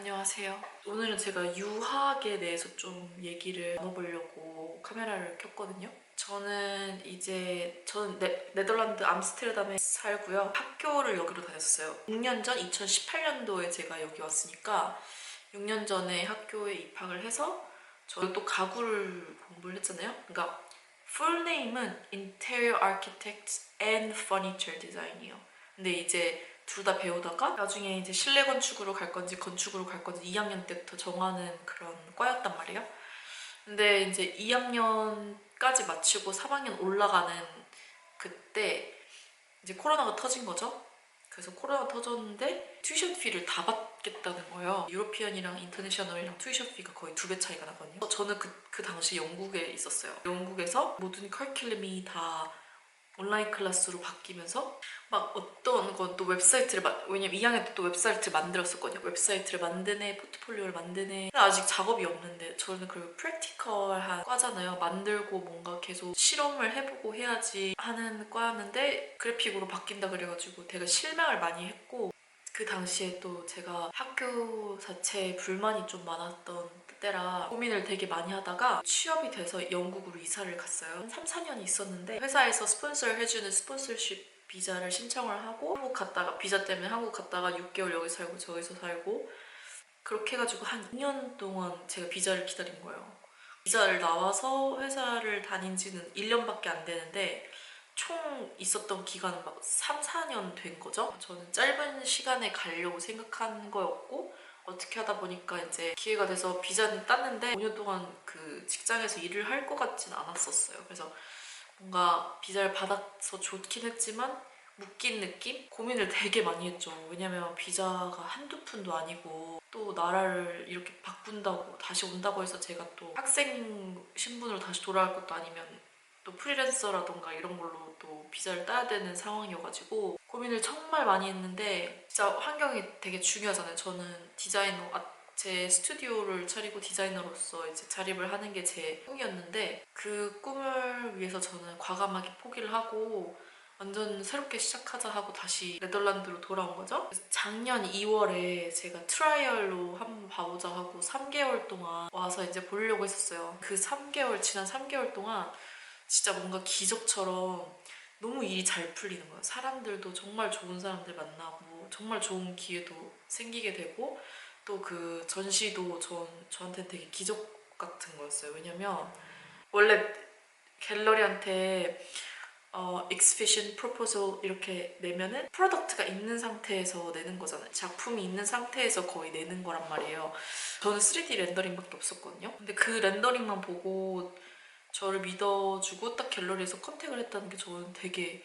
안녕하세요. 오늘은 제가 유학에 대해서 좀 얘기를 나눠보려고 카메라를 켰거든요. 저는 이제 저는 네, 네덜란드 암스테르담에 살고요. 학교를 여기로 다녔어요. 6년 전 2018년도에 제가 여기 왔으니까 6년 전에 학교에 입학을 해서 저는 또 가구를 공부를 했잖아요. 그러니까 name은 Interior Architect and Furniture Design이에요. 근데 이제 둘 다 배우다가 나중에 이제 실내 건축으로 갈 건지 건축으로 갈 건지 2학년 때부터 정하는 그런 과였단 말이에요. 근데 이제 2학년까지 마치고 3학년 올라가는 그때 이제 코로나가 터진 거죠. 그래서 코로나가 터졌는데 튜이션 피를 다 받겠다는 거예요. 유로피언이랑 인터내셔널이랑 튜이션 피가 거의 두 배 차이가 나거든요. 저는 그, 그 당시 영국에 있었어요. 영국에서 모든 커리큘럼이 다 온라인 클래스로 바뀌면서 막 어떤 건 또 웹사이트를 마, 왜냐면 2학년 때 또 웹사이트를 만들었었거든요. 웹사이트를 만드네, 포트폴리오를 만드네. 근데 아직 작업이 없는데 저는 그리고 프랙티컬한 과잖아요. 만들고 뭔가 계속 실험을 해보고 해야지 하는 과였는데 그래픽으로 바뀐다 그래가지고 되게 실망을 많이 했고 그 당시에 또 제가 학교 자체에 불만이 좀 많았던 때라 고민을 되게 많이 하다가 취업이 돼서 영국으로 이사를 갔어요. 한 3, 4년 있었는데 회사에서 스폰서를 해주는 스폰서십 비자를 신청을 하고 한국 갔다가 비자 때문에 한국 갔다가 6개월 여기 살고 저기서 살고 그렇게 해가지고 한 2년 동안 제가 비자를 기다린 거예요. 비자를 나와서 회사를 다닌 지는 1년밖에 안 되는데 총 있었던 기간은 막 3, 4년 된 거죠. 저는 짧은 시간에 가려고 생각한 거였고 어떻게 하다 보니까 이제 기회가 돼서 비자는 땄는데 5년 동안 그 직장에서 일을 할 것 같진 않았었어요. 그래서 뭔가 비자를 받아서 좋긴 했지만 묶인 느낌? 고민을 되게 많이 했죠. 왜냐면 비자가 한두 푼도 아니고 또 나라를 이렇게 바꾼다고 다시 온다고 해서 제가 또 학생 신분으로 다시 돌아갈 것도 아니면 또 프리랜서라던가 이런 걸로 또 비자를 따야 되는 상황이어가지고 고민을 정말 많이 했는데 진짜 환경이 되게 중요하잖아요. 저는 디자이너, 아, 제 스튜디오를 차리고 디자이너로서 이제 자립을 하는 게 제 꿈이었는데 그 꿈을 위해서 저는 과감하게 포기를 하고 완전 새롭게 시작하자 하고 다시 네덜란드로 돌아온 거죠. 작년 2월에 제가 트라이얼로 한번 봐보자 하고 3개월 동안 와서 이제 보려고 했었어요. 그 3개월, 지난 3개월 동안 진짜 뭔가 기적처럼 너무 일이 잘 풀리는 거예요. 사람들도 정말 좋은 사람들 만나고 정말 좋은 기회도 생기게 되고 또 그 전시도 전, 저한테 되게 기적 같은 거였어요. 왜냐면 원래 갤러리한테 어, exhibition proposal 이렇게 내면은 프로덕트가 있는 상태에서 내는 거잖아요. 작품이 있는 상태에서 거의 내는 거란 말이에요. 저는 3D 렌더링밖에 없었거든요. 근데 그 렌더링만 보고 저를 믿어주고 딱 갤러리에서 컨택을 했다는 게 저는 되게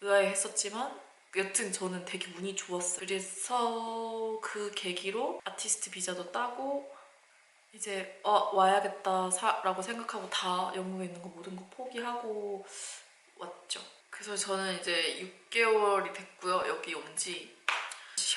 의아해했었지만 여튼 저는 되게 운이 좋았어요. 그래서 그 계기로 아티스트 비자도 따고 이제 어, 와야겠다 사, 라고 생각하고 다 영국에 있는 거 모든 거 포기하고 왔죠. 그래서 저는 이제 6개월이 됐고요. 여기 온 지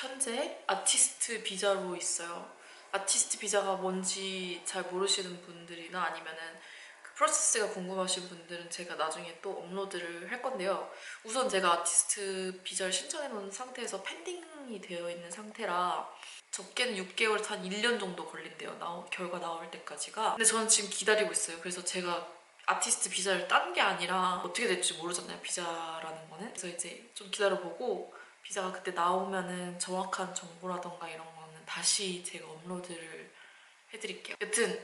현재 아티스트 비자로 있어요. 아티스트 비자가 뭔지 잘 모르시는 분들이나 아니면은 그 프로세스가 궁금하신 분들은 제가 나중에 또 업로드를 할 건데요. 우선 제가 아티스트 비자를 신청해 놓은 상태에서 펜딩이 되어 있는 상태라 적게는 6개월, 한 1년 정도 걸린대요. 나오, 결과 나올 때까지가. 근데 저는 지금 기다리고 있어요. 그래서 제가 아티스트 비자를 딴 게 아니라 어떻게 될지 모르잖아요. 비자라는 거는. 그래서 이제 좀 기다려보고 비자가 그때 나오면은 정확한 정보라던가 이런 거는 다시 제가 업로드를 해드릴게요. 여튼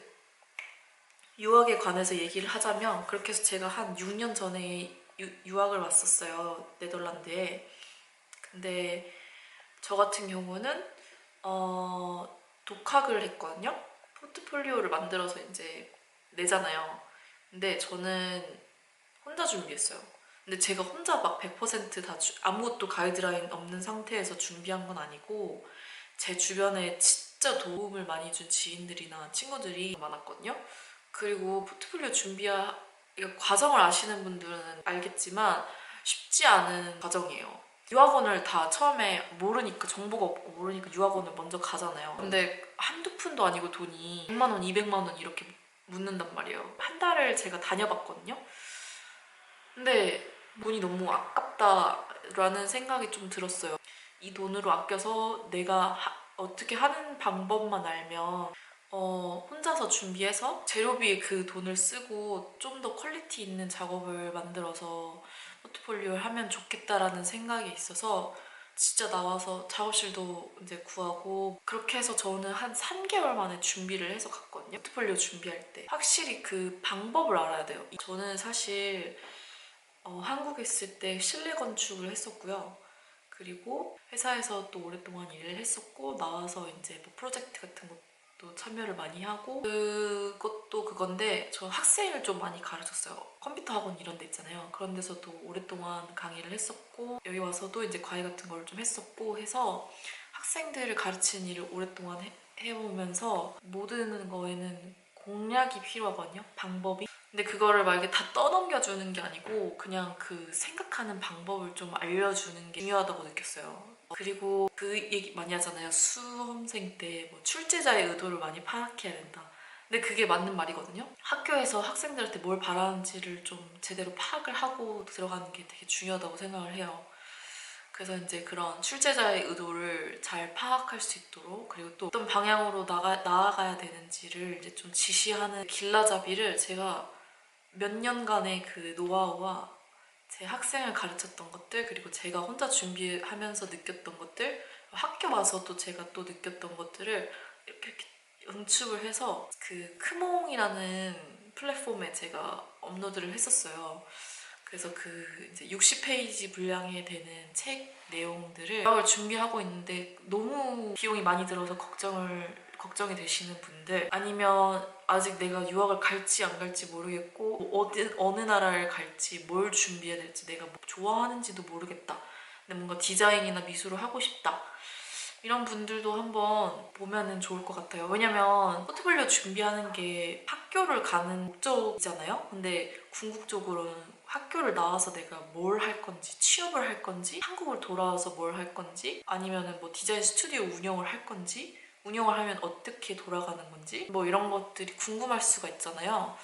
유학에 관해서 얘기를 하자면 그렇게 해서 제가 한 6년 전에 유, 유학을 왔었어요. 네덜란드에. 근데 저 같은 경우는 어, 독학을 했거든요. 포트폴리오를 만들어서 이제 내잖아요. 근데 저는 혼자 준비했어요. 근데 제가 혼자 막 100%다 아무것도 가이드라인 없는 상태에서 준비한 건 아니고 제 주변에 진짜 도움을 많이 준 지인들이나 친구들이 많았거든요. 그리고 포트폴리오 이거 과정을 아시는 분들은 알겠지만 쉽지 않은 과정이에요. 유학원을 다 처음에 모르니까 정보가 없고 모르니까 유학원을 먼저 가잖아요. 근데 한두 푼도 아니고 돈이 100만 원, 200만 원 이렇게 묻는단 말이에요. 한 달을 제가 다녀봤거든요. 근데 돈이 너무 아깝다라는 생각이 좀 들었어요. 이 돈으로 아껴서 내가 하- 어떻게 하는 방법만 알면 어, 혼자서 준비해서 재료비에 그 돈을 쓰고 좀 더 퀄리티 있는 작업을 만들어서 포트폴리오를 하면 좋겠다라는 생각이 있어서 진짜 나와서 작업실도 이제 구하고 그렇게 해서 저는 한 3개월 만에 준비를 해서 갔거든요. 포트폴리오 준비할 때 확실히 그 방법을 알아야 돼요. 저는 사실 어, 한국에 있을 때 실내 건축을 했었고요. 그리고 회사에서 또 오랫동안 일을 했었고 나와서 이제 뭐 프로젝트 같은 것도 참여를 많이 하고 그것도 그건데 저 학생을 좀 많이 가르쳤어요. 컴퓨터 학원 이런 데 있잖아요. 그런 데서도 오랫동안 강의를 했었고 여기 와서도 이제 과외 같은 걸 좀 했었고 해서 학생들을 가르치는 일을 오랫동안 해, 해보면서 모든 거에는 공략이 필요하거든요. 방법이. 근데 그거를 막 이렇게 다 떠넘겨주는 게 아니고 그냥 그 생각하는 방법을 좀 알려주는 게 중요하다고 느꼈어요. 그리고 그 얘기 많이 하잖아요. 수험생 때 뭐 출제자의 의도를 많이 파악해야 된다. 근데 그게 맞는 말이거든요. 학교에서 학생들한테 뭘 바라는지를 좀 제대로 파악을 하고 들어가는 게 되게 중요하다고 생각을 해요. 그래서 이제 그런 출제자의 의도를 잘 파악할 수 있도록 그리고 또 어떤 방향으로 나가, 나아가야 되는지를 이제 좀 지시하는 길라잡이를 제가 몇 년간의 그 노하우와 제 학생을 가르쳤던 것들 그리고 제가 혼자 준비하면서 느꼈던 것들 학교 와서도 제가 또 느꼈던 것들을 이렇게, 이렇게 연축을 해서 그 크몽이라는 플랫폼에 제가 업로드를 했었어요. 그래서 그 이제 60페이지 분량이 되는 책 내용들을 준비하고 있는데 너무 비용이 많이 들어서 걱정을 걱정이 되시는 분들 아니면 아직 내가 유학을 갈지 안 갈지 모르겠고 어디 어느 나라를 갈지 뭘 준비해야 될지 내가 뭐 좋아하는지도 모르겠다. 근데 뭔가 디자인이나 미술을 하고 싶다. 이런 분들도 한번 보면은 좋을 것 같아요. 왜냐면 포트폴리오 준비하는 게 학교를 가는 목적이잖아요. 근데 궁극적으로는 학교를 나와서 내가 뭘 할 건지, 취업을 할 건지, 한국을 돌아와서 뭘 할 건지, 아니면은 뭐 디자인 스튜디오 운영을 할 건지, 운영을 하면 어떻게 돌아가는 건지, 뭐 이런 것들이 궁금할 수가 있잖아요.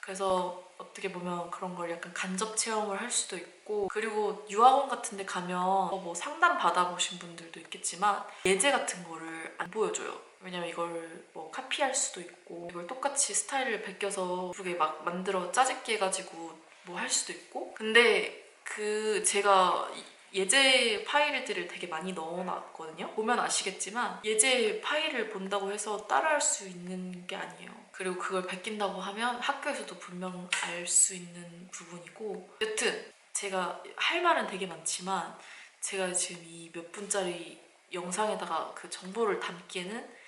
그래서 어떻게 보면 그런 걸 약간 간접 체험을 할 수도 있고 그리고 유학원 같은 데 가면 뭐 상담 받아보신 분들도 있겠지만 예제 같은 거를 안 보여줘요. 왜냐면 이걸 뭐 카피할 수도 있고 이걸 똑같이 스타일을 베껴서 예쁘게 막 만들어 짜집기 해가지고 뭐 할 수도 있고 근데 그 제가 예제 파일들을 되게 많이 넣어놨거든요. 보면 아시겠지만 예제 파일을 본다고 해서 따라할 수 있는 게 아니에요. 그리고 그걸 베낀다고 하면 학교에서도 분명 알 수 있는 부분이고 여튼 제가 할 말은 되게 많지만 제가 지금 이 몇 분짜리 영상에다가 그 정보를 담기에는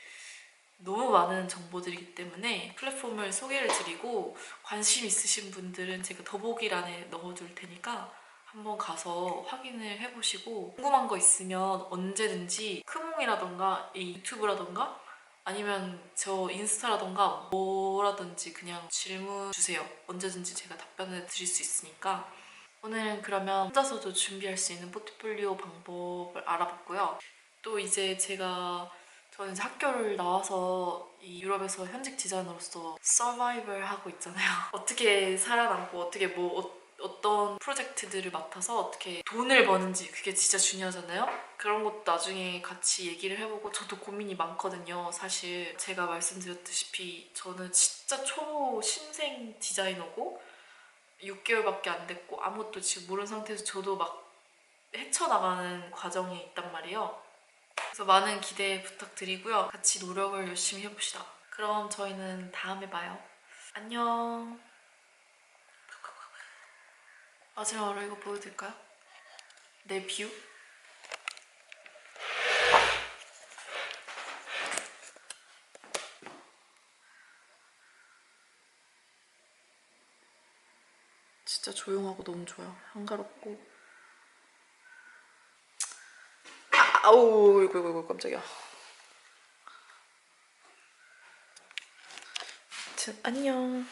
너무 많은 정보들이기 때문에 플랫폼을 소개를 드리고 관심 있으신 분들은 제가 더보기란에 넣어둘 테니까 한번 가서 확인을 해보시고 궁금한 거 있으면 언제든지 크몽이라던가 이 유튜브라던가 아니면 저 인스타라던가 뭐라든지 그냥 질문 주세요. 언제든지 제가 답변을 드릴 수 있으니까 오늘은 그러면 혼자서도 준비할 수 있는 포트폴리오 방법을 알아봤고요. 또 이제 제가 저는 이제 학교를 나와서 이 유럽에서 현직 디자이너로서 서바이벌 하고 있잖아요. 어떻게 살아남고 어떻게 뭐 어, 어떤 프로젝트들을 맡아서 어떻게 돈을 버는지 그게 진짜 중요하잖아요. 그런 것도 나중에 같이 얘기를 해보고 저도 고민이 많거든요. 사실 제가 말씀드렸다시피 저는 진짜 초 신생 디자이너고 6개월밖에 안 됐고 아무것도 지금 모르는 상태에서 저도 막 헤쳐나가는 과정에 있단 말이에요. 그래서 많은 기대 부탁드리고요. 같이 노력을 열심히 해봅시다. 그럼 저희는 다음에 봐요. 안녕. 마지막으로 이거 보여드릴까요? 내 뷰? 진짜 조용하고 너무 좋아요. 한가롭고. 아, 아우, 이거, 이거, 이거, 깜짝이야. 안녕.